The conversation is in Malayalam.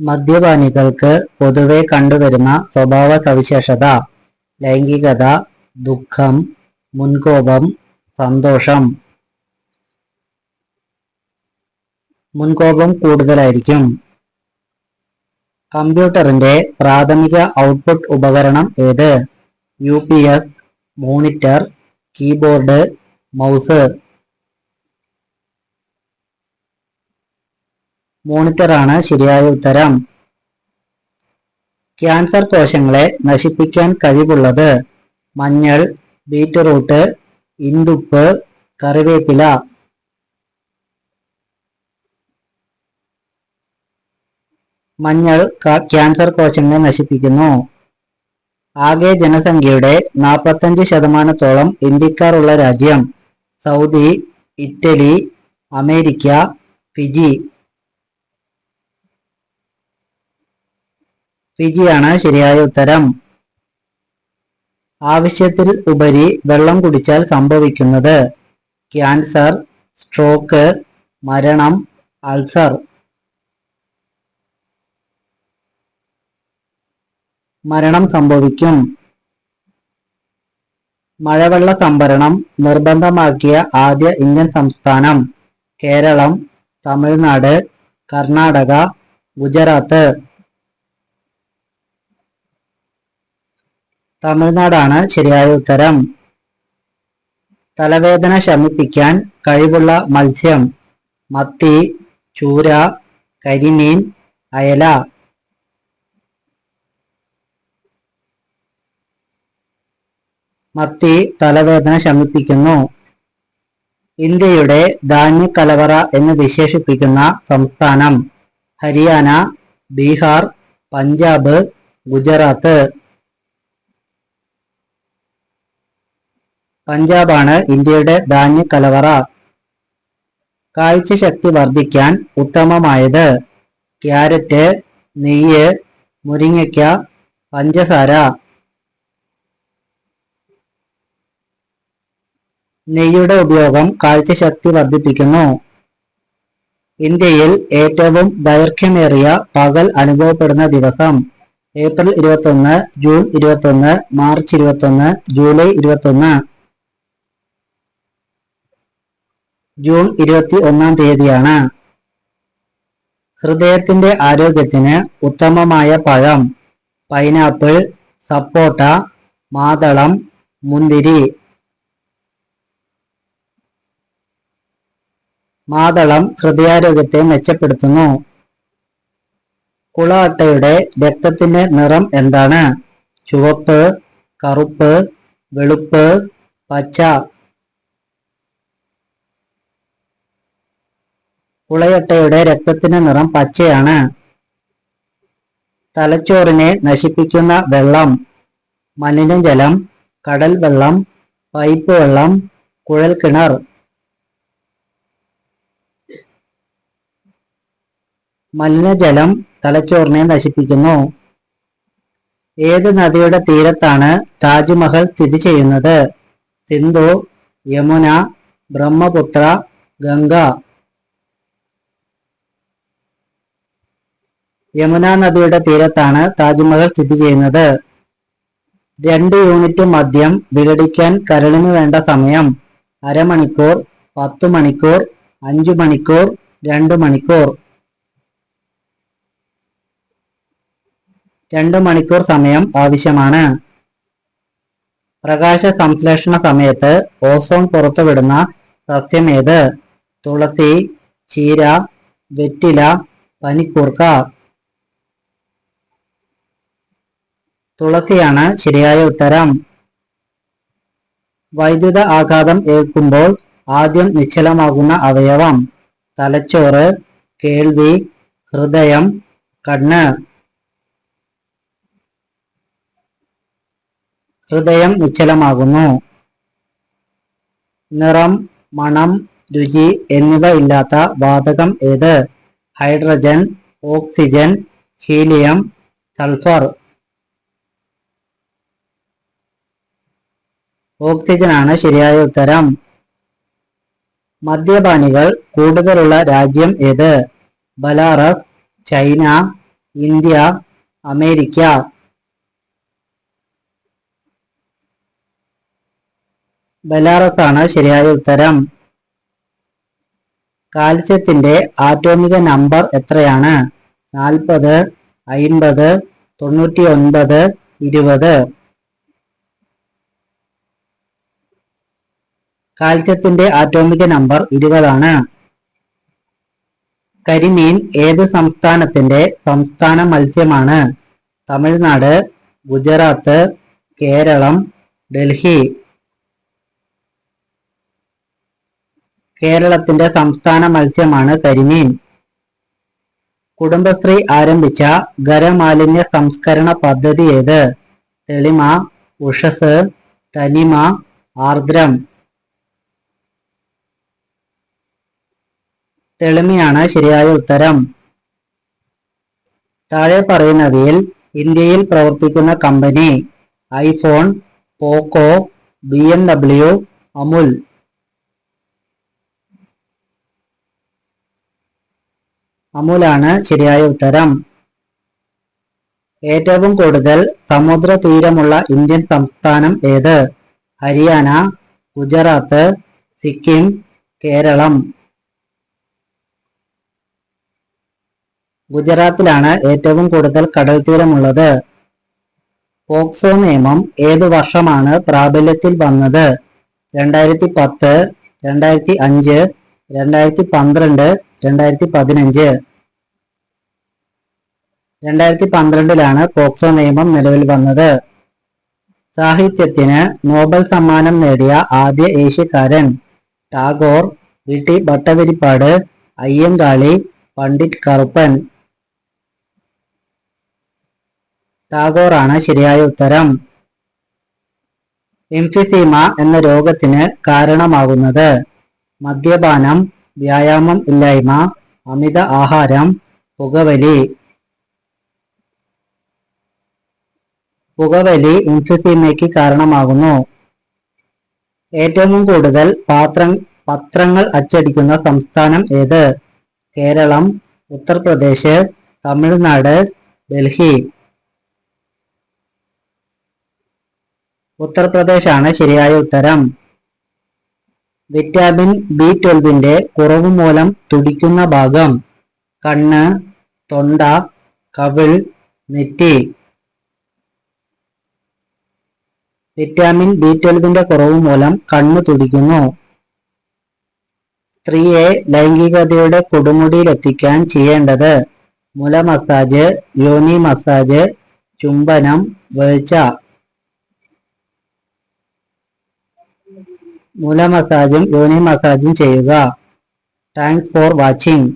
മദ്യപാനികൾക്ക് പൊതുവെ കണ്ടുവരുന്ന സ്വഭാവ സവിശേഷത ലൈംഗികത ദുഃഖം മുൻകോപം സന്തോഷം. മുൻകോപം കൂടുതലായിരിക്കും. കമ്പ്യൂട്ടറിന്റെ പ്രാഥമിക ഔട്ട്പുട്ട് ഉപകരണം ഏത്? U P S monitor keyboard mouse. മോണിറ്ററാണ് ശരിയായ ഉത്തരം. ക്യാൻസർ കോശങ്ങളെ നശിപ്പിക്കാൻ കഴിവുള്ളത് മഞ്ഞൾ ബീറ്റ്റൂട്ട് ഇന്ദുപ്പ് കറിവേപ്പില. മഞ്ഞൾ ക്യാൻസർ കോശങ്ങളെ നശിപ്പിക്കുന്നു. ആകെ ജനസംഖ്യയുടെ നാൽപ്പത്തഞ്ച് ശതമാനത്തോളം ഇന്ത്യക്കാരുള്ള രാജ്യം സൗദി ഇറ്റലി അമേരിക്ക ഫിജി. ഫിജിയാണ് ശരിയായ ഉത്തരം. ആവശ്യത്തിൽ ഉപരി വെള്ളം കുടിച്ചാൽ സംഭവിക്കുന്നത്. ക്യാൻസർ സ്ട്രോക്ക് മരണം അൾസർ. മരണം സംഭവിക്കും. മഴവെള്ള സംഭരണം നിർബന്ധമാക്കിയ ആദ്യ ഇന്ത്യൻ സംസ്ഥാനം കേരളം തമിഴ്നാട് കർണാടക ഗുജറാത്ത്. തമിഴ്നാടാണ് ശരിയായ ഉത്തരം. തലവേദന ശമിപ്പിക്കാൻ കഴിവുള്ള മത്സ്യം. മത്തി ചൂര കരിമീൻ അയല. മത്തി തലവേദന ശമിപ്പിക്കുന്നു. ഇന്ത്യയുടെ ധാന്യ കലവറ എന്ന് വിശേഷിപ്പിക്കുന്ന സംസ്ഥാനം ഹരിയാന ബീഹാർ പഞ്ചാബ് ഗുജറാത്ത്. പഞ്ചാബാണ് ഇന്ത്യയുടെ ധാന്യ കലവറ. കാഴ്ചശക്തി വർദ്ധിക്കാൻ ഉത്തമമായത് ക്യാരറ്റ് നെയ്യ് മുരിങ്ങയ്ക്ക പഞ്ചസാര. നെയ്യുടെ ഉപയോഗം കാഴ്ചശക്തി വർദ്ധിപ്പിക്കുന്നു. ഇന്ത്യയിൽ ഏറ്റവും ദൈർഘ്യമേറിയ പകൽ അനുഭവപ്പെടുന്ന ദിവസം ഏപ്രിൽ ഇരുപത്തൊന്ന് ജൂൺ ഇരുപത്തൊന്ന് മാർച്ച് ഇരുപത്തൊന്ന് ജൂലൈ ഇരുപത്തൊന്ന്. ജൂൺ ഇരുപത്തി ഒന്നാം തീയതിയാണ്. ഹൃദയത്തിന്റെ ആരോഗ്യത്തിന് ഉത്തമമായ പഴം. പൈനാപ്പിൾ സപ്പോട്ട മാതളം മുന്തിരി. മാതളം ഹൃദയാരോഗ്യത്തെ മെച്ചപ്പെടുത്തുന്നു. കുളാട്ടയുടെ രക്തത്തിന്റെ നിറം എന്താണ്? ചുവപ്പ് കറുപ്പ് വെളുപ്പ് പച്ച. കുളയട്ടയുടെ രക്തത്തിന്റെ നിറം പച്ചയാണ്. തലച്ചോറിനെ നശിപ്പിക്കുന്ന വെള്ളം മലിനജലം കടൽ വെള്ളം പൈപ്പ് വെള്ളം കുഴൽ കിണർ. മലിനജലം തലച്ചോറിനെ നശിപ്പിക്കുന്നു. ഏത് നദിയുടെ തീരത്താണ് താജ്മഹൽ സ്ഥിതി ചെയ്യുന്നത്? സിന്ധു യമുന ബ്രഹ്മപുത്ര ഗംഗ. യമുന നദിയുടെ തീരത്താണ് താജ്മഹൽ സ്ഥിതി ചെയ്യുന്നത്. രണ്ട് യൂണിറ്റ് മദ്യം വിഘടിക്കാൻ കരളിന് വേണ്ട സമയം. അരമണിക്കൂർ പത്ത് മണിക്കൂർ അഞ്ചു മണിക്കൂർ രണ്ട് മണിക്കൂർ. രണ്ട് മണിക്കൂർ സമയം ആവശ്യമാണ്. പ്രകാശ സംശ്ലേഷണ സമയത്ത് ഓസോൺ പുറത്തുവിടുന്ന സസ്യമേത് തുളസി ചീര വെറ്റില പനിക്കൂർക്ക. തുളസിയാണ് ശരിയായ ഉത്തരം. വൈദ്യുത ആഘാതം ഏൽക്കുമ്പോൾ ആദ്യം നിശ്ചലമാകുന്ന അവയവം തലച്ചോറ് കേൾവി ഹൃദയം കണ്ണ്. ഹൃദയം നിശ്ചലമാകുന്നു. നിറം മണം രുചി എന്നിവ ഇല്ലാത്ത വാതകം ഏത്? Hydrogen oxygen helium sulphur. Oxygen ആണ് ശരിയായ ഉത്തരം. മദ്യപാനികൾ കൂടുതലുള്ള രാജ്യം ഏത്? Belarus China India America. Belarus ആണ് ശരിയായ ഉത്തരം. കാൽസ്യത്തിന്റെ ആറ്റോമിക നമ്പർ എത്രയാണ്? നാൽപ്പത് അയിമ്പത് തൊണ്ണൂറ്റി ഒൻപത് ഇരുപത്. കാൽസ്യത്തിന്റെ ആറ്റോമിക നമ്പർ ഇരുപതാണ്. കരിമീൻ ഏത് സംസ്ഥാനത്തിന്റെ സംസ്ഥാന മത്സ്യമാണ്? തമിഴ്നാട് ഗുജറാത്ത് കേരളം ഡൽഹി. കേരളത്തിന്റെ സംസ്ഥാന മത്സ്യമാണ് കരിമീൻ. കുടുംബശ്രീ ആരംഭിച്ച ഖരമാലിന്യ സംസ്കരണ പദ്ധതി ഏത്? തെളിമ ഉഷസ് തനിമ ആർദ്രം. തെളിമയാണ് ശരിയായ ഉത്തരം. താഴെ പറയുന്നവയിൽ ഇന്ത്യയിൽ പ്രവർത്തിക്കുന്ന company iPhone Poco B M W Amul. അമുലാണ് ശരിയായ ഉത്തരം. ഏറ്റവും കൂടുതൽ സമുദ്ര തീരമുള്ള ഇന്ത്യൻ സംസ്ഥാനം ഏത്? ഹരിയാന ഗുജറാത്ത് സിക്കിം കേരളം. ഗുജറാത്തിലാണ് ഏറ്റവും കൂടുതൽ കടൽ തീരമുള്ളത്. പോക്സോ നിയമം ഏതു വർഷമാണ് പ്രാബല്യത്തിൽ വന്നത്? രണ്ടായിരത്തി പത്ത് രണ്ടായിരത്തി അഞ്ച് രണ്ടായിരത്തി പന്ത്രണ്ട് രണ്ടായിരത്തി പതിനഞ്ച് രണ്ടായിരത്തി പന്ത്രണ്ടിലാണ് പോക്സോ നിയമം നിലവിൽ വന്നത്. സാഹിത്യത്തിന് നോബൽ സമ്മാനം നേടിയ ആദ്യ ഏഷ്യക്കാരൻ ടാഗോർ വി ടി ഭട്ടതിരിപ്പാട് അയ്യങ്കാളി പണ്ഡിറ്റ് കറുപ്പൻ ടാഗോറാണ് ശരിയായ ഉത്തരം. എംഫിസീമ എന്ന രോഗത്തിന് കാരണമാകുന്നത്. മദ്യപാനം വ്യായാമം ഇല്ലായ്മ അമിത ആഹാരം പുകവലി. പുകവലി എംഫിസീമയ്ക്ക് കാരണമാകുന്നു. ഏറ്റവും കൂടുതൽ പാത്ര പത്രങ്ങൾ അച്ചടിക്കുന്ന സംസ്ഥാനം ഏത്? കേരളം ഉത്തർപ്രദേശ് തമിഴ്നാട് ഡൽഹി. ഉത്തർപ്രദേശാണ് ശരിയായ ഉത്തരം. വിറ്റാമിൻ ബി ട്വൽവിന്റെ കുറവ് മൂലം തുടിക്കുന്ന ഭാഗം. കണ്ണ് തൊണ്ട കവിൾ നെറ്റി. വിറ്റാമിൻ ബി ട്വൽവിന്റെ കുറവ് മൂലം കണ്ണ് തുടിക്കുന്നു. സ്ത്രീയെ ലൈംഗികതയുടെ കൊടുമുടിയിലെത്തിക്കാൻ ചെയ്യേണ്ടത് മുല മസാജ് യോനി മസാജ് ചുംബനം വീഴ്ച. മുല മസാജും യോനി മസാജും ചെയ്യുക. Thanks for watching